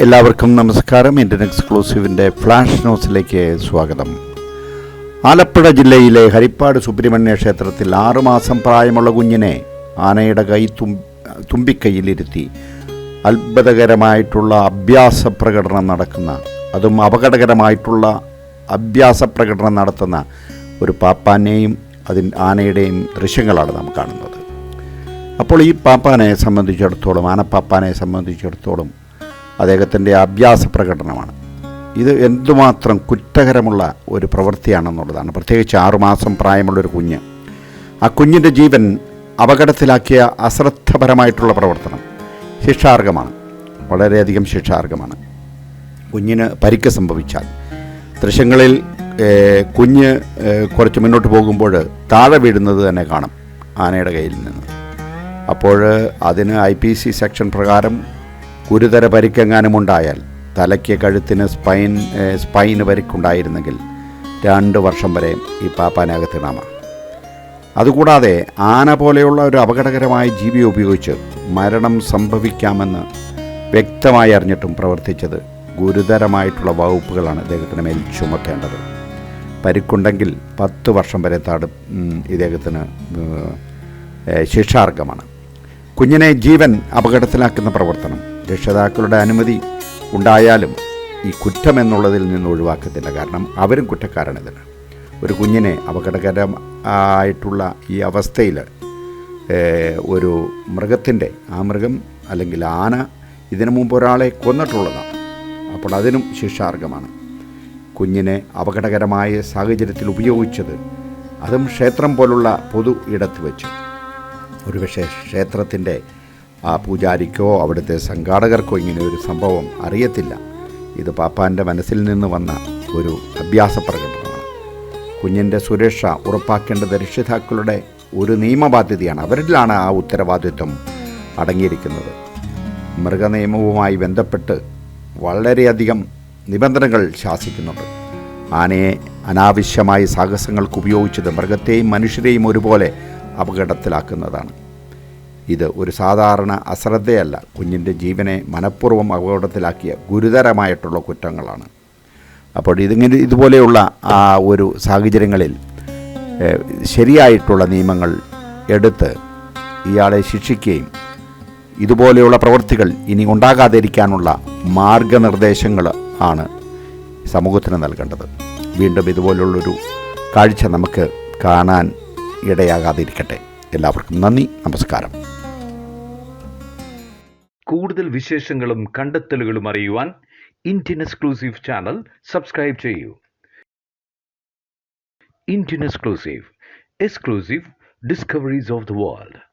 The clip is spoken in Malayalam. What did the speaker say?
എല്ലാവർക്കും നമസ്കാരം. ഇന്ത്യൻ എക്സ്ക്ലൂസീവിന്റെ ഫ്ലാഷ് ന്യൂസിലേക്ക് സ്വാഗതം. ആലപ്പുഴ ജില്ലയിലെ ഹരിപ്പാട് സുബ്രഹ്മണ്യ ക്ഷേത്രത്തിൽ ആറുമാസം പ്രായമുള്ള കുഞ്ഞിനെ ആനയുടെ കൈ തുമ്പിക്കൈയിലിരുത്തി അത്ഭുതകരമായിട്ടുള്ള അഭ്യാസ പ്രകടനം നടക്കുന്ന അതും അപകടകരമായിട്ടുള്ള അഭ്യാസ പ്രകടനം നടത്തുന്ന ഒരു പാപ്പാനെയും അതിൻ ആനയുടെയും ദൃശ്യങ്ങളാണ് നാം കാണുന്നത്. അപ്പോൾ ഈ പാപ്പാനെ സംബന്ധിച്ചിടത്തോളം ആനപ്പാപ്പാനെ സംബന്ധിച്ചിടത്തോളം അദ്ദേഹത്തിന്റെ അഭ്യാസ പ്രകടനമാണ്. ഇത് എന്തുമാത്രം കുറ്റകരമുള്ള ഒരു പ്രവൃത്തിയാണെന്നുള്ളതാണ്. പ്രത്യേകിച്ച് ആറുമാസം പ്രായമുള്ളൊരു കുഞ്ഞ്. ആ കുഞ്ഞിന്റെ ജീവൻ അപകടത്തിലാക്കിയ അശ്രദ്ധപരമായിട്ടുള്ള പ്രവർത്തനം. ശിക്ഷാർഹമാണ്. വളരെയധികം ശിക്ഷാർഹമാണ്. കുഞ്ഞിന് പരിക്ക് സംഭവിച്ചാൽ. ദൃശ്യങ്ങളിൽ കുഞ്ഞ് കുറച്ച് മുന്നോട്ട് പോകുമ്പോൾ താഴെ വീഴുന്നത് തന്നെ കാണാം ആനയുടെ കയ്യിൽ നിന്ന്. അപ്പോൾ അതിന് ഐ പി സി സെക്ഷൻ പ്രകാരം ഗുരുതര പരിക്കെങ്ങാനും ഉണ്ടായാൽ തലയ്ക്ക് കഴുത്തിന് സ്പൈൻ സ്പൈന് പരിക്കുണ്ടായിരുന്നെങ്കിൽ രണ്ട് വർഷം വരെ ഈ പാപ്പാനകത്തിടാമ അതുകൂടാതെ ആന പോലെയുള്ള ഒരു അപകടകരമായ ജീവിയെ ഉപയോഗിച്ച് മരണം സംഭവിക്കാമെന്ന് വ്യക്തമായി അറിഞ്ഞിട്ടും പ്രവർത്തിച്ചത് ഗുരുതരമായിട്ടുള്ള വകുപ്പുകളാണ് ഇദ്ദേഹത്തിന് മേൽ ചുമത്തേണ്ടത് പരിക്കുണ്ടെങ്കിൽ പത്ത് വർഷം വരെ താട് ഇദ്ദേഹത്തിന് ശിക്ഷാർഹമാണ്. കുഞ്ഞിനെ ജീവൻ അപകടത്തിലാക്കുന്ന പ്രവർത്തനം രക്ഷിതാക്കളുടെ അനുമതി ഉണ്ടായാലും ഈ കുറ്റം എന്നുള്ളതിൽ നിന്ന് ഒഴിവാക്കത്തില്ല. കാരണം അവരും കുറ്റക്കാരാണ് ഇതിന്. ഒരു കുഞ്ഞിനെ അപകടകരം ആയിട്ടുള്ള ഈ അവസ്ഥയിൽ ഒരു മൃഗത്തിന്റെ ആ മൃഗം അല്ലെങ്കിൽ ആന ഇതിനു മുമ്പ് ഒരാളെ കൊന്നിട്ടുള്ളതാണ്. അപ്പോൾ അതിനും ശിക്ഷാർഹമാണ്. കുഞ്ഞിനെ അപകടകരമായ സാഹചര്യത്തിൽ ഉപയോഗിച്ചത് അതും ക്ഷേത്രം പോലുള്ള പൊതു ഇടത്ത് വെച്ച്. ഒരുപക്ഷെ ക്ഷേത്രത്തിന്റെ ആ പൂജാരിക്കോ അവിടുത്തെ സംഘാടകർക്കോ ഇങ്ങനെ ഒരു സംഭവം അറിയത്തില്ല. ഇത് പാപ്പാന്റെ മനസ്സിൽ നിന്ന് വന്ന ഒരു അഭ്യാസ പ്രകടനമാണ്. കുഞ്ഞിന്റെ സുരക്ഷ ഉറപ്പാക്കേണ്ടത് രക്ഷിതാക്കളുടെ ഒരു നിയമബാധ്യതയാണ്. അവരിലാണ് ആ ഉത്തരവാദിത്വം അടങ്ങിയിരിക്കുന്നത്. മൃഗനിയമവുമായി ബന്ധപ്പെട്ട് വളരെയധികം നിബന്ധനകൾ ശാസിക്കുന്നുണ്ട്. ആനയെ അനാവശ്യമായി സാഹസങ്ങൾക്ക് ഉപയോഗിച്ചത് മൃഗത്തെയും മനുഷ്യരെയും ഒരുപോലെ അപകടത്തിലാക്കുന്നതാണ്. ഇത് ഒരു സാധാരണ അശ്രദ്ധയല്ല. കുഞ്ഞിന്റെ ജീവനെ മനഃപൂർവം അപകടത്തിലാക്കിയ ഗുരുതരമായിട്ടുള്ള കുറ്റങ്ങളാണ്. അപ്പോൾ ഇതിങ്ങനെ ഇതുപോലെയുള്ള ആ ഒരു സാഹചര്യങ്ങളിൽ ശരിയായിട്ടുള്ള നിയമങ്ങൾ എടുത്ത് ഇയാളെ ശിക്ഷിക്കുകയും ഇതുപോലെയുള്ള പ്രവൃത്തികൾ ഇനി ഉണ്ടാകാതിരിക്കാനുള്ള മാർഗനിർദ്ദേശങ്ങൾ ആണ് സമൂഹത്തിന് നൽകേണ്ടത്. വീണ്ടും ഇതുപോലുള്ളൊരു കാഴ്ച നമുക്ക് കാണാൻ ഇടയാകാതിരിക്കട്ടെ. എല്ലാവർക്കും നന്ദി നമസ്കാരം. കൂടുതൽ വിശേഷങ്ങളും കണ്ടെത്തലുകളും അറിയുവാൻ ഇന്ത്യൻ എക്സ്ക്ലൂസീവ് ചാനൽ സബ്സ്ക്രൈബ് ചെയ്യൂ. Indian exclusive exclusive discoveries of the world.